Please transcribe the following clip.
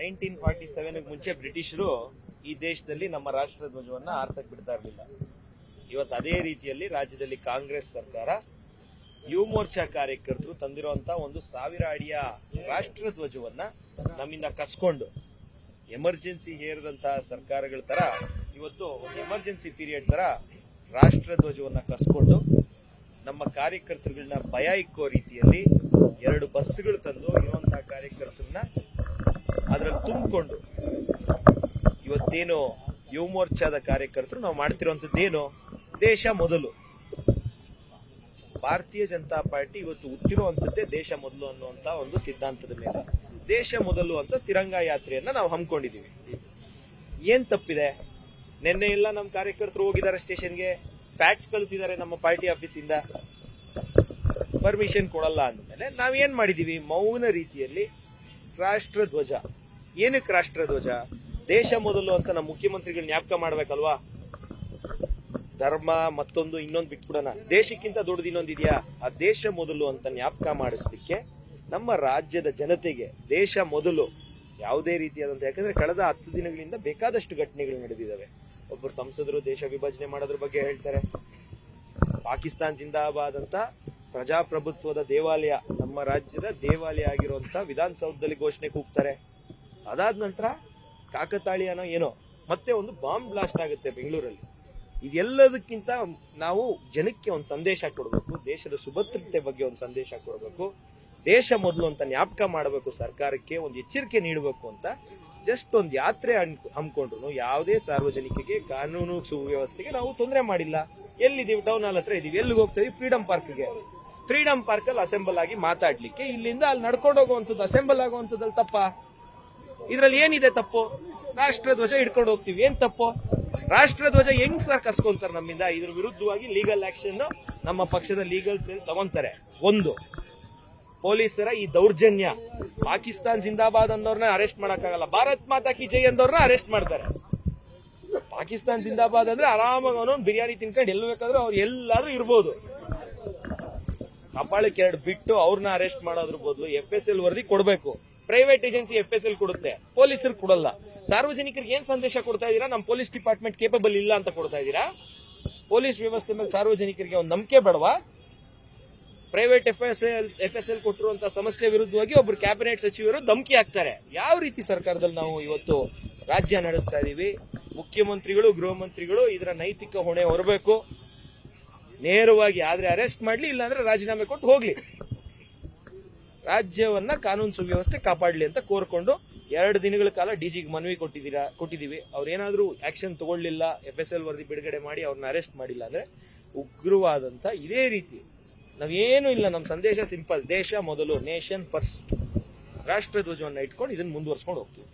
Nineteen forty seven ಮುಂಚೆ ಬ್ರಿಟಿಷರು ಈ ದೇಶದಲ್ಲಿ ನಮ್ಮ ರಾಷ್ಟ್ರ ಧ್ವಜವನ್ನ ಆರ್ಸಕ್ ಬಿಡ್ತಾ ಇರಲಿಲ್ಲ. ಇವತ್ತು ಅದೇ ರೀತಿಯಲ್ಲಿ ರಾಜ್ಯದಲ್ಲಿ ಕಾಂಗ್ರೆಸ್ ಸರ್ಕಾರ ಯುವ ಮೋರ್ಚಾ ಕಾರ್ಯಕರ್ತರು ತಂದಿರುವಂತ ಒಂದು ಸಾವಿರ ಅಡಿಯ ರಾಷ್ಟ್ರ ಧ್ವಜವನ್ನ ನಮ್ಮಿಂದ ಕಸ್ಕೊಂಡು, ಎಮರ್ಜೆನ್ಸಿ ಹೇರಿದಂತಹ ಸರ್ಕಾರಗಳ ತರ, ಇವತ್ತು ಒಂದು ಎಮರ್ಜೆನ್ಸಿ ಪೀರಿಯಡ್ ತರ ರಾಷ್ಟ್ರ ಧ್ವಜವನ್ನ ಕಸ್ಕೊಂಡು, ನಮ್ಮ ಕಾರ್ಯಕರ್ತರುಗಳನ್ನ ಭಯ ಇಕ್ಕೋ ರೀತಿಯಲ್ಲಿ ಎರಡು ಬಸ್ಗಳು ತಂದು ಇರುವಂತಹ ಕಾರ್ಯಕರ್ತರನ್ನ ಅದ್ರಲ್ಲಿ ತುಂಬಿಕೊಂಡು ಇವತ್ತೇನು ಯುವ ಮೋರ್ಚಾದ ಕಾರ್ಯಕರ್ತರು ನಾವು ಮಾಡ್ತಿರುವಂತದ್ದೇನು ದೇಶ ಮೊದಲು. ಭಾರತೀಯ ಜನತಾ ಪಾರ್ಟಿ ಇವತ್ತು ಹುಟ್ಟಿರುವಂತದ್ದೇ ದೇಶ ಮೊದಲು ಅನ್ನುವಂತ ಒಂದು ಸಿದ್ಧಾಂತದ ಮೇಲೆ. ದೇಶ ಮೊದಲು ಅಂತ ತಿರಂಗ ಯಾತ್ರೆಯನ್ನ ನಾವು ಹಮ್ಮಿಕೊಂಡಿದೀವಿ ಏನ್ ತಪ್ಪಿದೆ? ನಿನ್ನೆ ಎಲ್ಲ ನಮ್ಮ ಕಾರ್ಯಕರ್ತರು ಹೋಗಿದ್ದಾರೆ ಸ್ಟೇಷನ್ಗೆ. ಫ್ಯಾಕ್ಸ್ ಕಳಿಸಿದ್ದಾರೆ ನಮ್ಮ ಪಾರ್ಟಿ ಆಫೀಸಿಂದ. ಪರ್ಮಿಷನ್ ಕೊಡಲ್ಲ ಅಂದಮೇಲೆ ನಾವೇನ್ ಮಾಡಿದೀವಿ ಮೌನ ರೀತಿಯಲ್ಲಿ ರಾಷ್ಟ್ರ ಧ್ವಜ ಏನಕ್ಕೆ ರಾಷ್ಟ್ರಧ್ವಜ ದೇಶ ಮೊದಲು ಅಂತ ನಮ್ಮ ಮುಖ್ಯಮಂತ್ರಿಗಳು ಜ್ಞಾಪಕ ಮಾಡ್ಬೇಕಲ್ವಾ? ಧರ್ಮ ಮತ್ತೊಂದು, ಇನ್ನೊಂದು ಬಿಟ್ಬಿಡೋಣ. ದೇಶಕ್ಕಿಂತ ದೊಡ್ಡದು ಇನ್ನೊಂದಿದೆಯಾ ಆ ದೇಶ ಮೊದಲು ಅಂತ ಜ್ಞಾಪಕ ಮಾಡಿಸ್ಲಿಕ್ಕೆ ನಮ್ಮ ರಾಜ್ಯದ ಜನತೆಗೆ ದೇಶ ಮೊದಲು ಯಾವುದೇ ರೀತಿಯಾದಂತ, ಯಾಕಂದ್ರೆ ಕಳೆದ ಹತ್ತು ದಿನಗಳಿಂದ ಬೇಕಾದಷ್ಟು ಘಟನೆಗಳು ನಡೆದಿದ್ದಾವೆ. ಒಬ್ಬರು ಸಂಸದರು ದೇಶ ವಿಭಜನೆ ಮಾಡೋದ್ರ ಬಗ್ಗೆ ಹೇಳ್ತಾರೆ. ಪಾಕಿಸ್ತಾನ್ ಜಿಂದಾಬಾದ್ ಪ್ರಜಾಪ್ರಭುತ್ವದ ದೇವಾಲಯ, ನಮ್ಮ ರಾಜ್ಯದ ದೇವಾಲಯ ಆಗಿರುವಂತ ವಿಧಾನಸೌಧದಲ್ಲಿ ಘೋಷಣೆ ಕೂಗ್ತಾರೆ. ಅದಾದ ನಂತರ ಕಾಕತಾಳೀಯನೋ ಏನೋ, ಮತ್ತೆ ಒಂದು ಬಾಂಬ್ ಬ್ಲಾಸ್ಟ್ ಆಗುತ್ತೆ ಬೆಂಗಳೂರಲ್ಲಿ. ಇದೆಲ್ಲದಕ್ಕಿಂತ ನಾವು ಜನಕ್ಕೆ ಒಂದು ಸಂದೇಶ ಕೊಡಬೇಕು, ದೇಶದ ಸುಭದ್ರತೆ ಬಗ್ಗೆ ಒಂದು ಸಂದೇಶ ಕೊಡಬೇಕು, ದೇಶ ಮೊದಲು ಅಂತ ಜ್ಞಾಪಕ ಮಾಡಬೇಕು ಸರ್ಕಾರಕ್ಕೆ, ಒಂದು ಎಚ್ಚರಿಕೆ ನೀಡಬೇಕು ಅಂತ ಜಸ್ಟ್ ಒಂದು ಯಾತ್ರೆ ಹಮ್ಮಿಕೊಂಡ್ರು ಯಾವುದೇ ಸಾರ್ವಜನಿಕರಿಗೆ ಕಾನೂನು ಸುವ್ಯವಸ್ಥೆಗೆ ನಾವು ತೊಂದರೆ ಮಾಡಿಲ್ಲ. ಎಲ್ಲಿದ್ದೀವಿ? ಟೌನ್ ಹಾಲ್ ಹತ್ರ ಇದೀವಿ. ಎಲ್ಲಿಗೆ ಹೋಗ್ತಾ ಇದೀವಿ? ಫ್ರೀಡಂ ಪಾರ್ಕ್ಗೆ ಫ್ರೀಡಂ ಪಾರ್ಕ್ ಅಲ್ಲಿ ಅಸೆಂಬಲ್ ಆಗಿ ಮಾತಾಡ್ಲಿಕ್ಕೆ ಇಲ್ಲಿಂದ ಅಲ್ಲಿ ನಡ್ಕೊಂಡು ಹೋಗುವಂಥದ್ದು ಅಸೆಂಬಲ್ ಆಗುವಂಥದ್ದಲ್ಲಿ ತಪ್ಪ? ಇದ್ರಲ್ಲಿ ಏನಿದೆ ತಪ್ಪು? ರಾಷ್ಟ್ರ ಧ್ವಜ ಹಿಡ್ಕೊಂಡು ಹೋಗ್ತೀವಿ. ಏನ್ ತಪ್ಪು? ರಾಷ್ಟ್ರ ಧ್ವಜ ಹೆಂಗ್ ಸರ್ ಕಸ್ಕೊಂತಾರೆ ನಮ್ಮಿಂದ? ಇದ್ರ ವಿರುದ್ಧವಾಗಿ ಲೀಗಲ್ ಆಕ್ಷನ್ ನಮ್ಮ ಪಕ್ಷದ ಲೀಗಲ್ ಸೆಲ್ ತಗೊಂತಾರೆ. ಒಂದು, ಪೊಲೀಸರ ಈ ದೌರ್ಜನ್ಯ. ಪಾಕಿಸ್ತಾನ್ ಜಿಂದಾಬಾದ್ ಅನ್ನೋರ್ನ ಅರೆಸ್ಟ್ ಮಾಡಕ್ಕಾಗಲ್ಲ. ಭಾರತ್ ಮಾತಾ ಕಿ ಜೈ ಅಂದವ್ರನ್ನ ಅರೆಸ್ಟ್ ಮಾಡ್ತಾರೆ. ಪಾಕಿಸ್ತಾನ್ ಜಿಂದಾಬಾದ್ ಅಂದ್ರೆ ಆರಾಮಾಗಿ ಅವನೊಂದು ಬಿರಿಯಾನಿ ತಿನ್ಕೊಂಡು ಎಲ್ಲಿ ಬೇಕಾದ್ರೂ ಅವ್ರು ಎಲ್ಲಾದ್ರೂ ಇರ್ಬೋದು. ಕಪಾಳಕ್ಕೆ ಎರಡು ಬಿಟ್ಟು ಅವ್ರನ್ನ ಅರೆಸ್ಟ್ ಮಾಡೋದ್ರ ಬದಲು ಎಫ್ ಎಸ್ ಎಲ್ ವರದಿ ಕೊಡಬೇಕು. Private agency F S L ಕೊಡುತ್ತೆ. ಪೊಲೀಸರು ಕೊಡಲ್ಲ. ಸಾರ್ವಜನಿಕರಿಗೆ ಏನ್ ಸಂದೇಶ ಕೊಡ್ತಾ ಇದೀರಾ ನಮ್ಮ ಪೊಲೀಸ್ ಡಿಪಾರ್ಟ್ಮೆಂಟ್ ಕೇಪಬಲ್ ಇಲ್ಲ ಅಂತ ಕೊಡ್ತಾ ಇದೀರಾ ಪೊಲೀಸ್ ವ್ಯವಸ್ಥೆ ಮೇಲೆ ಸಾರ್ವಜನಿಕರಿಗೆ ಒಂದು ನಂಬಿಕೆ ಬೇಡವಾ? Private F S L F S L ಕೊಟ್ಟಿರುವಂತಹ ಸಮಸ್ಯೆ ವಿರುದ್ಧವಾಗಿ ಒಬ್ರು ಕ್ಯಾಬಿನೆಟ್ ಸಚಿವರು ಧಮಕಿ ಹಾಕ್ತಾರೆ. ಯಾವ ರೀತಿ ಸರ್ಕಾರದಲ್ಲಿ ನಾವು ಇವತ್ತು ರಾಜ್ಯ ನಡೆಸ್ತಾ ಇದೀವಿ? ಮುಖ್ಯಮಂತ್ರಿಗಳು, ಗೃಹ ಮಂತ್ರಿಗಳು ಇದರ ನೈತಿಕ ಹೊಣೆ ಹೊರಬೇಕು. ನೇರವಾಗಿ ಆದ್ರೆ ಅರೆಸ್ಟ್ ಮಾಡ್ಲಿ, ಇಲ್ಲಾಂದ್ರೆ ರಾಜೀನಾಮೆ ಕೊಟ್ಟು ಹೋಗ್ಲಿ. ರಾಜ್ಯವನ್ನ ಕಾನೂನು ಸುವ್ಯವಸ್ಥೆ ಕಾಪಾಡಲಿ ಅಂತ ಕೋರ್ಕೊಂಡು ಎರಡು ದಿನಗಳ ಕಾಲ ಡಿ ಜಿಗೆ ಮನವಿ ಕೊಟ್ಟಿದ್ದೀರಾ, ಕೊಟ್ಟಿದ್ದೀವಿ. ಅವ್ರೇನಾದ್ರೂ ಆಕ್ಷನ್ ತಗೊಳ್ಳಿಲ್ಲ ಎಫ್ ಎಸ್ ಎಲ್ ವರದಿ ಬಿಡುಗಡೆ ಮಾಡಿ ಅವ್ರನ್ನ ಅರೆಸ್ಟ್ ಮಾಡಿಲ್ಲ ಅಂದ್ರೆ ಉಗ್ರವಾದಂತ ಇದೇ ರೀತಿ. ನಾವೇನು ಇಲ್ಲ ನಮ್ಮ ಸಂದೇಶ ಸಿಂಪಲ್ ದೇಶ ಮೊದಲು ನೇಷನ್ ಫಸ್ಟ್ ರಾಷ್ಟ್ರ ಧ್ವಜವನ್ನ ಇಟ್ಕೊಂಡು ಇದನ್ನ ಮುಂದುವರ್ಸ್ಕೊಂಡು ಹೋಗ್ತೀವಿ.